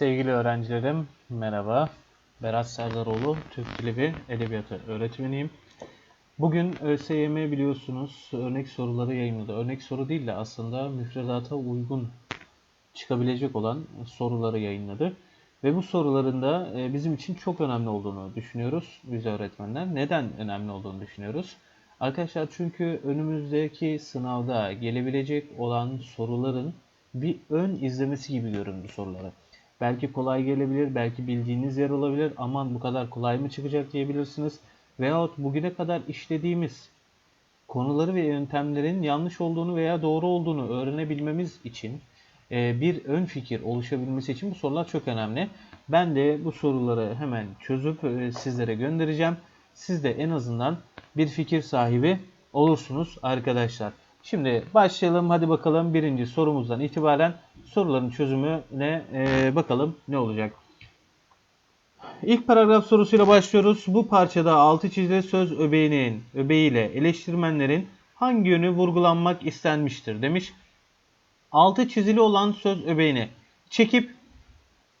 Sevgili öğrencilerim, merhaba. Berat Serdaroğlu, Türk Dili ve Edebiyatı öğretmeniyim. Bugün ÖSYM biliyorsunuz örnek soruları yayınladı. Örnek soru değil de aslında müfredata uygun çıkabilecek olan soruları yayınladı. Ve bu soruların da e, bizim için çok önemli olduğunu düşünüyoruz biz öğretmenler. Neden önemli olduğunu düşünüyoruz? Arkadaşlar çünkü önümüzdeki sınavda gelebilecek olan soruların bir ön izlemesi gibi göründü soruları. Belki kolay gelebilir, belki bildiğiniz yer olabilir. Aman bu kadar kolay mı çıkacak diyebilirsiniz. Veyahut bugüne kadar işlediğimiz konuları ve yöntemlerin yanlış olduğunu veya doğru olduğunu öğrenebilmemiz için e, bir ön fikir oluşabilmesi için bu sorular çok önemli. Ben de bu soruları hemen çözüp e, sizlere göndereceğim. Siz de en azından bir fikir sahibi olursunuz arkadaşlar. Şimdi başlayalım. Hadi bakalım birinci sorumuzdan itibaren soruların çözümüne e, bakalım ne olacak. İlk paragraf sorusuyla başlıyoruz. Bu parçada altı çizili söz öbeğinin öbeğiyle eleştirmenlerin hangi yönü vurgulanmak istenmiştir demiş. Altı çizili olan söz öbeğini çekip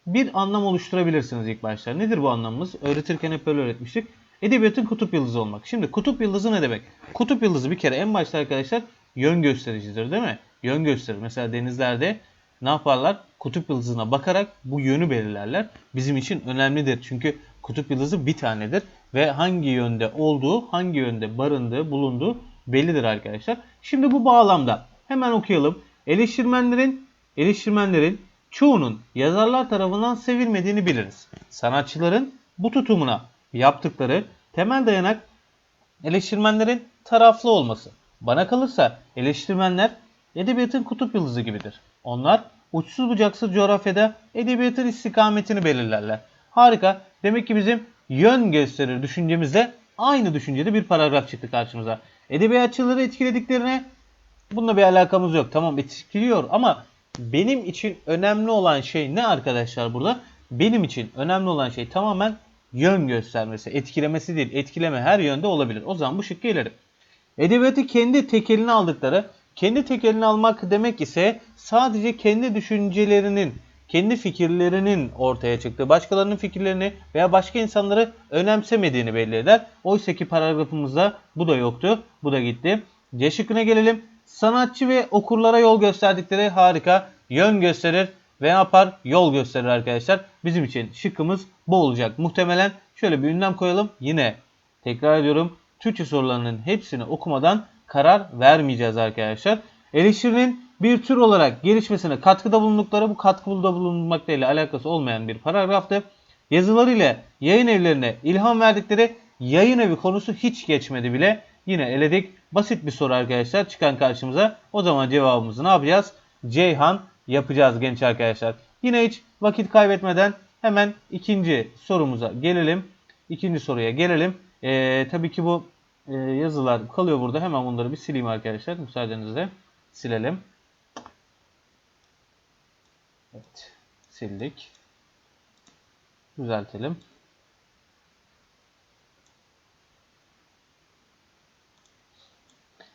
bir anlam oluşturabilirsiniz ilk başta. Nedir bu anlamımız? Öğretirken hep böyle öğretmiştik. Edebiyatın kutup yıldızı olmak. Şimdi kutup yıldızı ne demek? Kutup yıldızı bir kere en başta arkadaşlar yön göstericidir değil mi? Yön gösterir. Mesela denizlerde ne yaparlar? Kutup yıldızına bakarak bu yönü belirlerler. Bizim için önemlidir. Çünkü kutup yıldızı bir tanedir ve hangi yönde olduğu, hangi yönde barındığı, bulunduğu bellidir arkadaşlar. Şimdi bu bağlamda hemen okuyalım. Eleştirmenlerin eleştirmenlerin çoğunun yazarlar tarafından sevilmediğini biliriz. Sanatçıların bu tutumuna yaptıkları temel dayanak eleştirmenlerin taraflı olması. Bana kalırsa eleştirmenler edebiyatın kutup yıldızı gibidir. Onlar uçsuz bucaksız coğrafyada edebiyatın istikametini belirlerler. Harika. Demek ki bizim yön gösterir düşüncemizde aynı düşüncede bir paragraf çıktı karşımıza. Edebiyatçıları etkilediklerine bununla bir alakamız yok. Tamam etkiliyor ama benim için önemli olan şey ne arkadaşlar burada? Benim için önemli olan şey tamamen yön göstermesi, etkilemesi değil. Etkileme her yönde olabilir. O zaman bu şıkkı ileri. Edebiyatı kendi tekeline aldıkları, kendi tekeline almak demek ise sadece kendi düşüncelerinin, kendi fikirlerinin ortaya çıktığı, başkalarının fikirlerini veya başka insanları önemsemediğini belli eder. Oysa ki paragrafımızda bu da yoktu. Bu da gitti. C şıkkına gelelim. Sanatçı ve okurlara yol gösterdikleri harika yön gösterir ve yapar? Yol gösterir arkadaşlar. Bizim için şıkkımız bu olacak. Muhtemelen şöyle bir ünlem koyalım. Yine tekrar ediyorum. Türkçe sorularının hepsini okumadan karar vermeyeceğiz arkadaşlar. Eleştirinin bir tür olarak gelişmesine katkıda bulundukları bu katkıda bulunmakla ile alakası olmayan bir paragraftı. Yazılarıyla yayın evlerine ilham verdikleri yayın evi konusu hiç geçmedi bile. Yine eledik. Basit bir soru arkadaşlar çıkan karşımıza. O zaman cevabımızı ne yapacağız? Ceyhan yapacağız genç arkadaşlar. Yine hiç vakit kaybetmeden hemen ikinci sorumuza gelelim. İkinci soruya gelelim. Ee, tabii ki bu e, yazılar kalıyor burada. Hemen bunları bir sileyim arkadaşlar. Müsaadenizle silelim. Evet. Sildik. Düzeltelim.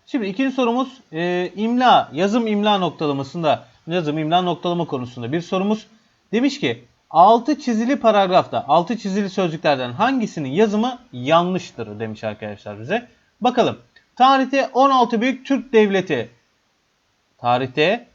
Şimdi ikinci sorumuz e, imla, yazım imla noktalamasında, yazım imla noktalama konusunda bir sorumuz. Demiş ki altı çizili paragrafta, altı çizili sözcüklerden hangisinin yazımı yanlıştır demiş arkadaşlar bize. Bakalım. Tarihte 16 büyük Türk devleti. Tarihte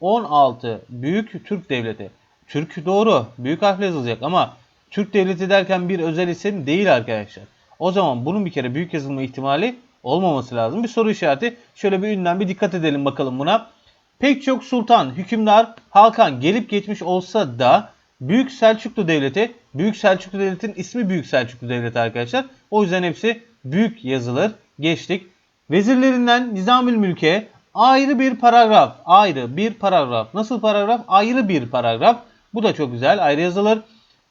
16 büyük Türk devleti. Türk doğru. Büyük harfle yazılacak ama Türk devleti derken bir özel isim değil arkadaşlar. O zaman bunun bir kere büyük yazılma ihtimali olmaması lazım. Bir soru işareti. Şöyle bir ünlem bir dikkat edelim bakalım buna. Pek çok sultan, hükümdar, Hakan gelip geçmiş olsa da Büyük Selçuklu Devleti, Büyük Selçuklu Devleti'nin ismi Büyük Selçuklu Devleti arkadaşlar. O yüzden hepsi büyük yazılır. Geçtik. Vezirlerinden Nizamül Mülk'e ayrı bir paragraf. Ayrı bir paragraf. Nasıl paragraf? Ayrı bir paragraf. Bu da çok güzel. Ayrı yazılır.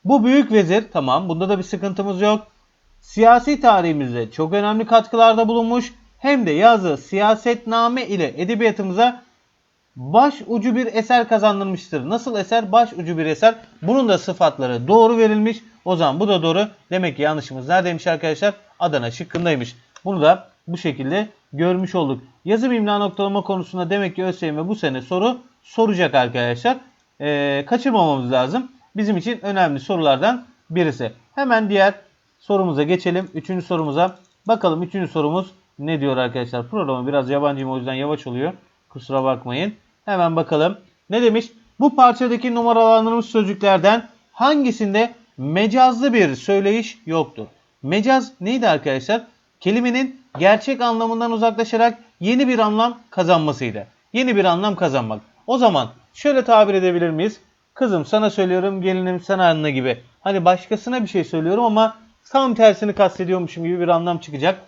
Bu büyük vezir tamam. Bunda da bir sıkıntımız yok. Siyasi tarihimizde çok önemli katkılarda bulunmuş. Hem de yazdığı siyasetname ile edebiyatımıza baş ucu bir eser kazandırmıştır. Nasıl eser? Baş ucu bir eser. Bunun da sıfatları doğru verilmiş. O zaman bu da doğru. Demek ki yanlışımız neredeymiş arkadaşlar? Adana şıkkındaymış. Bunu da bu şekilde görmüş olduk. Yazım imla noktalama konusunda demek ki ÖSYM bu sene soru soracak arkadaşlar. Ee, kaçırmamamız lazım. bizim için önemli sorulardan birisi. Hemen diğer sorumuza geçelim. Üçüncü sorumuza. Bakalım üçüncü sorumuz ne diyor arkadaşlar? Programı biraz yabancıyım o yüzden yavaş oluyor. Kusura bakmayın. Hemen bakalım. Ne demiş? Bu parçadaki numaralandırılmış sözcüklerden hangisinde mecazlı bir söyleyiş yoktur? Mecaz neydi arkadaşlar? Kelimenin gerçek anlamından uzaklaşarak yeni bir anlam kazanmasıydı. Yeni bir anlam kazanmak. O zaman şöyle tabir edebilir miyiz? Kızım sana söylüyorum, gelinim sana anne gibi. Hani başkasına bir şey söylüyorum ama tam tersini kastediyormuşum gibi bir anlam çıkacak.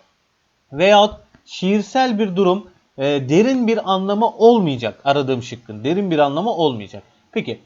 Veyahut şiirsel bir durum e, derin bir anlamı olmayacak aradığım şıkkın. Derin bir anlamı olmayacak. Peki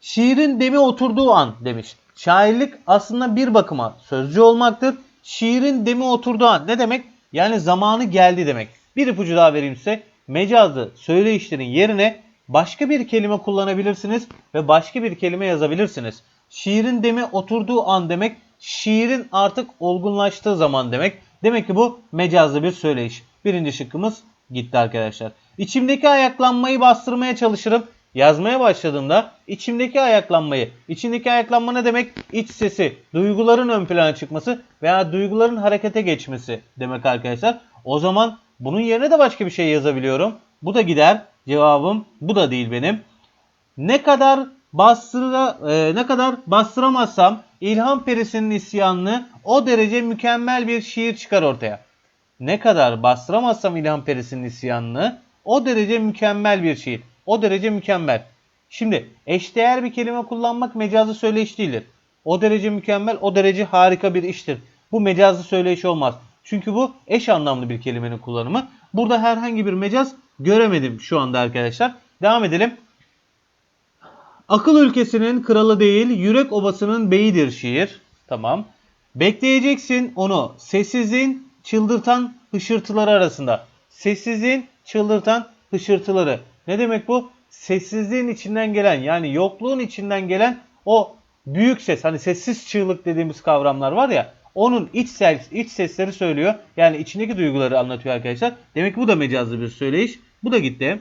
şiirin demi oturduğu an demiş. Şairlik aslında bir bakıma sözcü olmaktır. Şiirin demi oturduğu an ne demek? Yani zamanı geldi demek. Bir ipucu daha vereyim size. Mecazlı söyleyişlerin yerine başka bir kelime kullanabilirsiniz ve başka bir kelime yazabilirsiniz. Şiirin demi oturduğu an demek şiirin artık olgunlaştığı zaman demek. Demek ki bu mecazlı bir söyleyiş. Birinci şıkkımız gitti arkadaşlar. İçimdeki ayaklanmayı bastırmaya çalışırım. Yazmaya başladığımda içimdeki ayaklanmayı, içindeki ayaklanma ne demek? İç sesi, duyguların ön plana çıkması veya duyguların harekete geçmesi demek arkadaşlar. O zaman bunun yerine de başka bir şey yazabiliyorum. Bu da gider. Cevabım bu da değil benim. Ne kadar bastıra, e, ne kadar bastıramazsam İlham Perisi'nin isyanını o derece mükemmel bir şiir çıkar ortaya. Ne kadar bastıramazsam İlham Perisi'nin isyanını o derece mükemmel bir şiir. O derece mükemmel. Şimdi eşdeğer bir kelime kullanmak mecazlı söyleyiş değildir. O derece mükemmel, o derece harika bir iştir. Bu mecazlı söyleyiş olmaz. Çünkü bu eş anlamlı bir kelimenin kullanımı. Burada herhangi bir mecaz göremedim şu anda arkadaşlar. Devam edelim. Akıl ülkesinin kralı değil, yürek obasının beyidir şiir. Tamam. Bekleyeceksin onu sessizliğin çıldırtan hışırtıları arasında. Sessizliğin çıldırtan hışırtıları. Ne demek bu? Sessizliğin içinden gelen yani yokluğun içinden gelen o büyük ses hani sessiz çığlık dediğimiz kavramlar var ya onun iç ses, iç sesleri söylüyor. Yani içindeki duyguları anlatıyor arkadaşlar. Demek ki bu da mecazlı bir söyleyiş. Bu da gitti.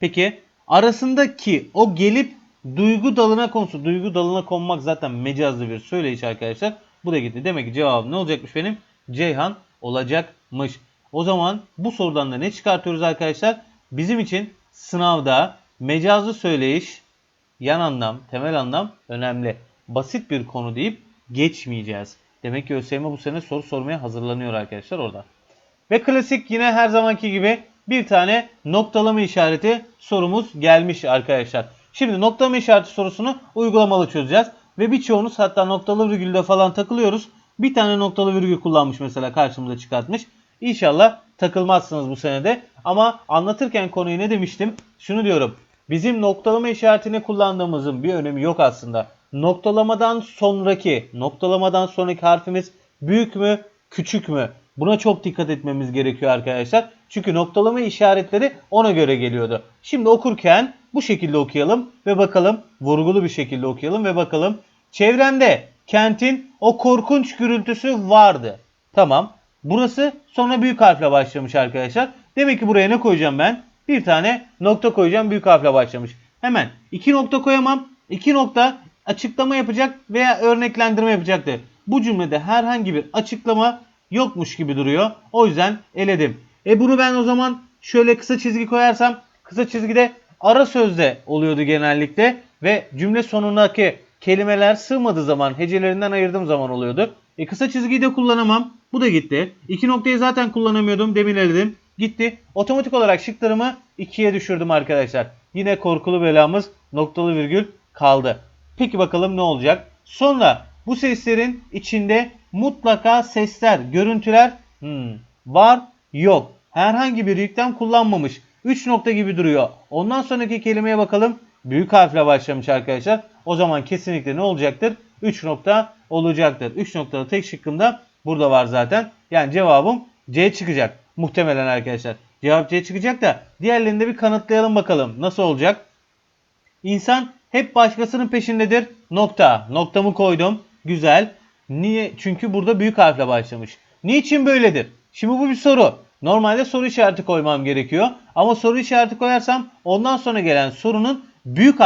Peki arasındaki o gelip duygu dalına konsu. Duygu dalına konmak zaten mecazlı bir söyleyiş arkadaşlar. Bu da gitti. Demek ki cevabım ne olacakmış benim? Ceyhan olacakmış. O zaman bu sorudan da ne çıkartıyoruz arkadaşlar? Bizim için sınavda mecazlı söyleyiş yan anlam, temel anlam önemli. Basit bir konu deyip geçmeyeceğiz. Demek ki ÖSYM bu sene soru sormaya hazırlanıyor arkadaşlar orada. Ve klasik yine her zamanki gibi bir tane noktalama işareti sorumuz gelmiş arkadaşlar. Şimdi noktalama işareti sorusunu uygulamalı çözeceğiz. Ve birçoğunuz hatta noktalı virgülde falan takılıyoruz. Bir tane noktalı virgül kullanmış mesela karşımıza çıkartmış. İnşallah takılmazsınız bu senede. Ama anlatırken konuyu ne demiştim? Şunu diyorum. Bizim noktalama işaretini kullandığımızın bir önemi yok aslında. Noktalamadan sonraki, noktalamadan sonraki harfimiz büyük mü, küçük mü? Buna çok dikkat etmemiz gerekiyor arkadaşlar. Çünkü noktalama işaretleri ona göre geliyordu. Şimdi okurken bu şekilde okuyalım ve bakalım vurgulu bir şekilde okuyalım ve bakalım. Çevremde kentin o korkunç gürültüsü vardı. Tamam. Burası sonra büyük harfle başlamış arkadaşlar. Demek ki buraya ne koyacağım ben? Bir tane nokta koyacağım büyük harfle başlamış. Hemen iki nokta koyamam. İki nokta açıklama yapacak veya örneklendirme yapacaktı. Bu cümlede herhangi bir açıklama yokmuş gibi duruyor. O yüzden eledim. E bunu ben o zaman şöyle kısa çizgi koyarsam kısa çizgide ara sözde oluyordu genellikle ve cümle sonundaki kelimeler sığmadığı zaman hecelerinden ayırdığım zaman oluyordu. E kısa çizgiyi de kullanamam. Bu da gitti. İki noktayı zaten kullanamıyordum. Demin eledim. Gitti. Otomatik olarak şıklarımı ikiye düşürdüm arkadaşlar. Yine korkulu belamız noktalı virgül kaldı. Peki bakalım ne olacak? Sonra bu seslerin içinde mutlaka sesler, görüntüler hmm, var yok. Herhangi bir yüklem kullanmamış. 3 nokta gibi duruyor. Ondan sonraki kelimeye bakalım. Büyük harfle başlamış arkadaşlar. O zaman kesinlikle ne olacaktır? 3 nokta olacaktır. 3 noktalı tek şıkkım da burada var zaten. Yani cevabım C çıkacak. Muhtemelen arkadaşlar. Cevap C çıkacak da diğerlerini de bir kanıtlayalım bakalım. Nasıl olacak? İnsan hep başkasının peşindedir. Nokta. Noktamı koydum. Güzel. Niye? Çünkü burada büyük harfle başlamış. Niçin böyledir? Şimdi bu bir soru. Normalde soru işareti koymam gerekiyor. Ama soru işareti koyarsam ondan sonra gelen sorunun büyük